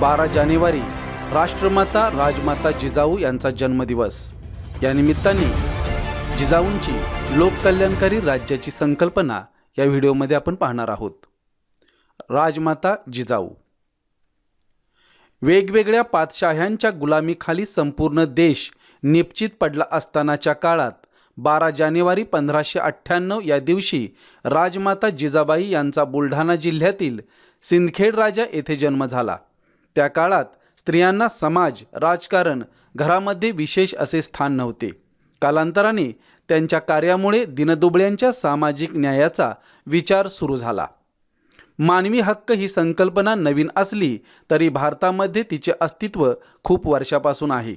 बारा जानेवारी राष्ट्रमाता राजमाता जिजाऊ यांचा जन्मदिवस. या निमित्ताने जिजाऊंची लोककल्याणकारी राज्याची संकल्पना या व्हिडिओमध्ये आपण पाहणार आहोत. राजमाता जिजाऊ. वेगवेगळ्या पातशाह्यांच्या गुलामीखाली संपूर्ण देश निपचित पडला असतानाच्या काळात बारा जानेवारी पंधराशे अठ्ठ्याण्णव या दिवशी राजमाता जिजाबाई यांचा बुलढाणा जिल्ह्यातील सिंदखेड राजा येथे जन्म झाला. त्या काळात स्त्रियांना समाज राजकारण घरामध्ये विशेष असे स्थान नव्हते. कालांतराने त्यांच्या कार्यामुळे दिनदुबळ्यांच्या सामाजिक न्यायाचा विचार सुरू झाला. मानवी हक्क ही संकल्पना नवीन असली तरी भारतामध्ये तिचे अस्तित्व खूप वर्षापासून आहे.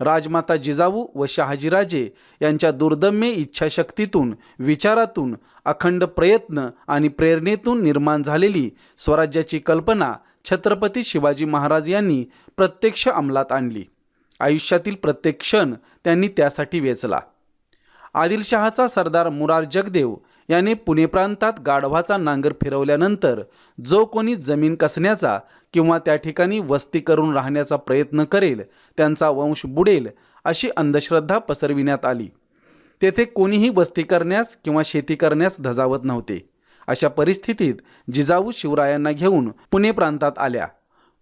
राजमाता जिजाऊ व शहाजीराजे यांच्या दुर्दम्य इच्छाशक्तीतून विचारातून अखंड प्रयत्न आणि प्रेरणेतून निर्माण झालेली स्वराज्याची कल्पना छत्रपती शिवाजी महाराज यांनी प्रत्यक्ष अंमलात आणली. आयुष्यातील प्रत्येक क्षण त्यांनी त्यासाठी वेचला. आदिलशहाचा सरदार मुरार जगदेव याने पुणे प्रांतात गाढवाचा नांगर फिरवल्यानंतर जो कोणी जमीन कसण्याचा किंवा त्या ठिकाणी वस्ती करून राहण्याचा प्रयत्न करेल त्यांचा वंश बुडेल अशी अंधश्रद्धा पसरविण्यात आली. तेथे कोणीही वस्ती करण्यास किंवा शेती करण्यास धजावत नव्हते. अशा परिस्थितीत जिजाऊ शिवरायांना घेऊन पुणे प्रांतात आल्या.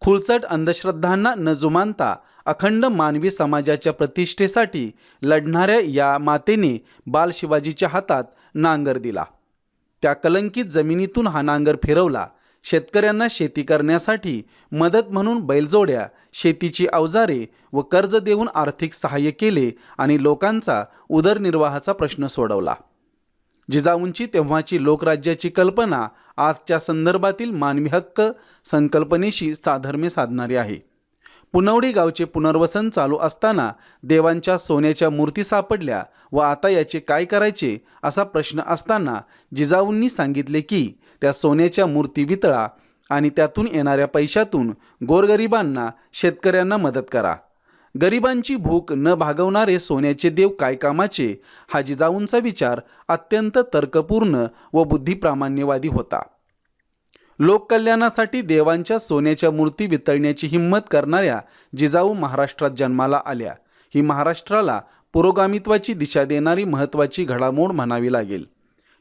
खुलचट अंधश्रद्धांना न जुमानता अखंड मानवी समाजाच्या प्रतिष्ठेसाठी लढणाऱ्या या मातेने बाल शिवाजीच्या हातात नांगर दिला. त्या कलंकित जमिनीतून हा नांगर फिरवला. शेतकऱ्यांना शेती करण्यासाठी मदत म्हणून बैलजोड्या शेतीची अवजारे व कर्ज देऊन आर्थिक सहाय्य केले आणि लोकांचा उदरनिर्वाहाचा प्रश्न सोडवला. जिजाऊंची तेव्हाची लोकराज्याची कल्पना आजच्या संदर्भातील मानवी हक्क संकल्पनेशी साधर्म्य साधणारी आहे. पुनवडी गावचे पुनर्वसन चालू असताना देवांच्या सोन्याच्या मूर्ती सापडल्या व आता याचे काय करायचे असा प्रश्न असताना जिजाऊंनी सांगितले की त्या सोन्याच्या मूर्ती वितळा आणि त्यातून येणाऱ्या पैशातून गोरगरिबांना शेतकऱ्यांना मदत करा. गरिबांची भूक न भागवणारे सोन्याचे देव काय कामाचे? हा जिजाऊंचा विचार अत्यंत तर्कपूर्ण व बुद्धिप्रामाण्यवादी होता. लोककल्याणासाठी देवांच्या सोन्याच्या मूर्ती वितळण्याची हिंमत करणाऱ्या जिजाऊ महाराष्ट्रात जन्माला आल्या. ही महाराष्ट्राला पुरोगामित्वाची दिशा देणारी महत्त्वाची घडामोड म्हणावी लागेल.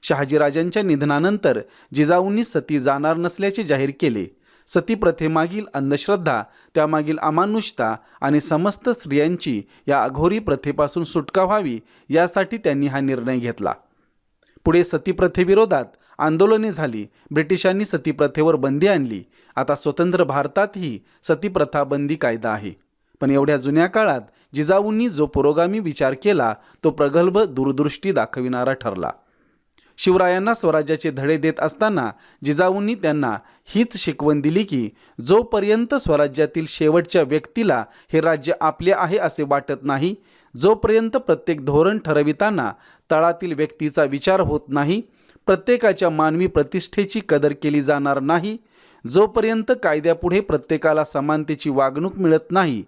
शहाजीराजांच्या निधनानंतर जिजाऊंनी सती जाणार नसल्याचे जाहीर केले. सती प्रथेमागील अंधश्रद्धा त्यामागील अमानुषता आणि समस्त स्त्रियांची या अघोरी प्रथेपासून सुटका व्हावी यासाठी त्यांनी हा निर्णय घेतला. पुढे सतीप्रथेविरोधात आंदोलने झाली. ब्रिटिशांनी सतीप्रथेवर बंदी आणली. आता स्वतंत्र भारतातही सतीप्रथा बंदी कायदा आहे. पण एवढ्या जुन्या काळात जिजाऊंनी जो पुरोगामी विचार केला तो प्रगल्भ दूरदृष्टी दाखविणारा ठरला. शिवरायांना स्वराज्याचे धडे देत असताना जिजाऊंनी त्यांना हीच शिकवण दिली की जोपर्यंत स्वराज्यातील शेवटच्या व्यक्तीला हे राज्य आपले आहे असे वाटत नाही जोपर्यंत प्रत्येक धोरण ठरविताना तळातील व्यक्तीचा विचार होत नाही प्रत्येकाच्या मानवी प्रतिष्ठेची कदर केली जाणार नाही जोपर्यंत कायद्यापुढे प्रत्येकाला समानतेची वागणूक मिळत नाही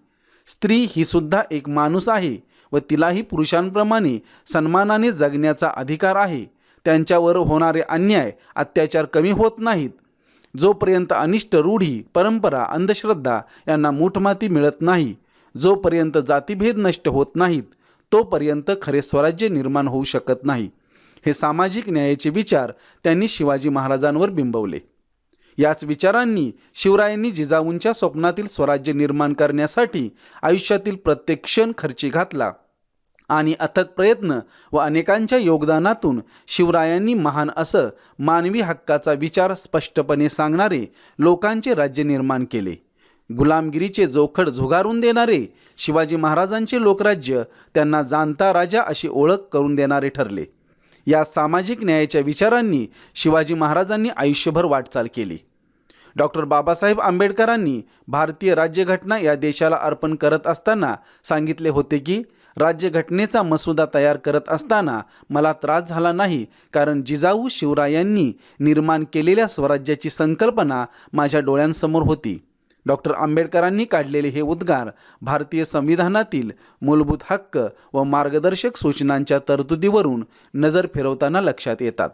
स्त्री ही सुद्धा एक माणूस आहे व तिलाही पुरुषांप्रमाणे सन्मानाने जगण्याचा अधिकार आहे त्यांच्यावर होणारे अन्याय अत्याचार कमी होत नाहीत. जोपर्यंत अनिष्ट रूढी परंपरा अंधश्रद्धा यांना मूठमाती मिळत नाही जोपर्यंत जातीभेद नष्ट होत नाहीत तोपर्यंत खरे स्वराज्य निर्माण होऊ शकत नाही. हे सामाजिक न्यायाचे विचार त्यांनी शिवाजी महाराजांवर बिंबवले. याच विचारांनी शिवरायांनी जिजाऊंच्या स्वप्नातील स्वराज्य निर्माण करण्यासाठी आयुष्यातील प्रत्येक क्षण खर्ची घातला. आणि अथक प्रयत्न व अनेकांच्या योगदानातून शिवरायांनी महान असं मानवी हक्काचा विचार स्पष्टपणे सांगणारे लोकांचे राज्य निर्माण केले. गुलामगिरीचे जोखड झुगारून देणारे शिवाजी महाराजांचे लोकराज्य त्यांना जाणता राजा अशी ओळख करून देणारे ठरले. या सामाजिक न्यायाच्या विचारांनी शिवाजी महाराजांनी आयुष्यभर वाटचाल केली. डॉक्टर बाबासाहेब आंबेडकरांनी भारतीय राज्यघटना या देशाला अर्पण करत असताना सांगितले होते की राज्यघटनेचा मसुदा तयार करत असताना मला त्रास झाला नाही कारण जिजाऊ शिवरायांनी निर्माण केलेल्या स्वराज्याची संकल्पना माझ्या डोळ्यांसमोर होती. डॉक्टर आंबेडकरांनी काढलेले हे उद्गार भारतीय संविधानातील मूलभूत हक्क व मार्गदर्शक सूचनांच्या तरतुदीवरून नजर फिरवताना लक्षात येतात.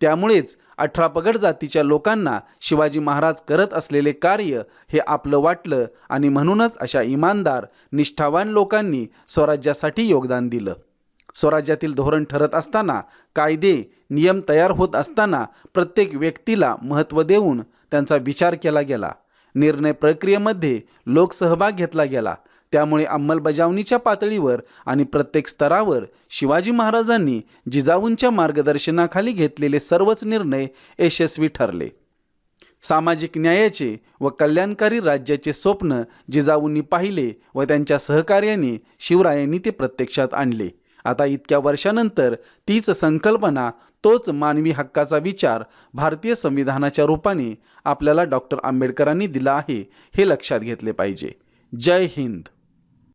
त्यामुळेच अठरा पगड जातीच्या लोकांना शिवाजी महाराज करत असलेले कार्य हे आपलं वाटलं आणि म्हणूनच अशा इमानदार निष्ठावान लोकांनी स्वराज्यासाठी योगदान दिलं. स्वराज्यातील धोरण ठरत असताना कायदे नियम तयार होत असताना प्रत्येक व्यक्तीला महत्त्व देऊन त्यांचा विचार केला गेला. निर्णय प्रक्रियेमध्ये लोकसहभाग घेतला गेला. त्यामुळे अंमलबजावणीच्या पातळीवर आणि प्रत्येक स्तरावर शिवाजी महाराजांनी जिजाऊंच्या मार्गदर्शनाखाली घेतलेले सर्वच निर्णय यशस्वी ठरले. सामाजिक न्यायाचे व कल्याणकारी राज्याचे स्वप्न जिजाऊंनी पाहिले व त्यांच्या सहकार्याने शिवरायांनी ते प्रत्यक्षात आणले. आता इतक्या वर्षानंतर तीच संकल्पना तोच मानवी हक्काचा विचार भारतीय संविधानाच्या रूपाने आपल्याला डॉक्टर आंबेडकरांनी दिला आहे हे लक्षात घेतले पाहिजे. जय हिंद.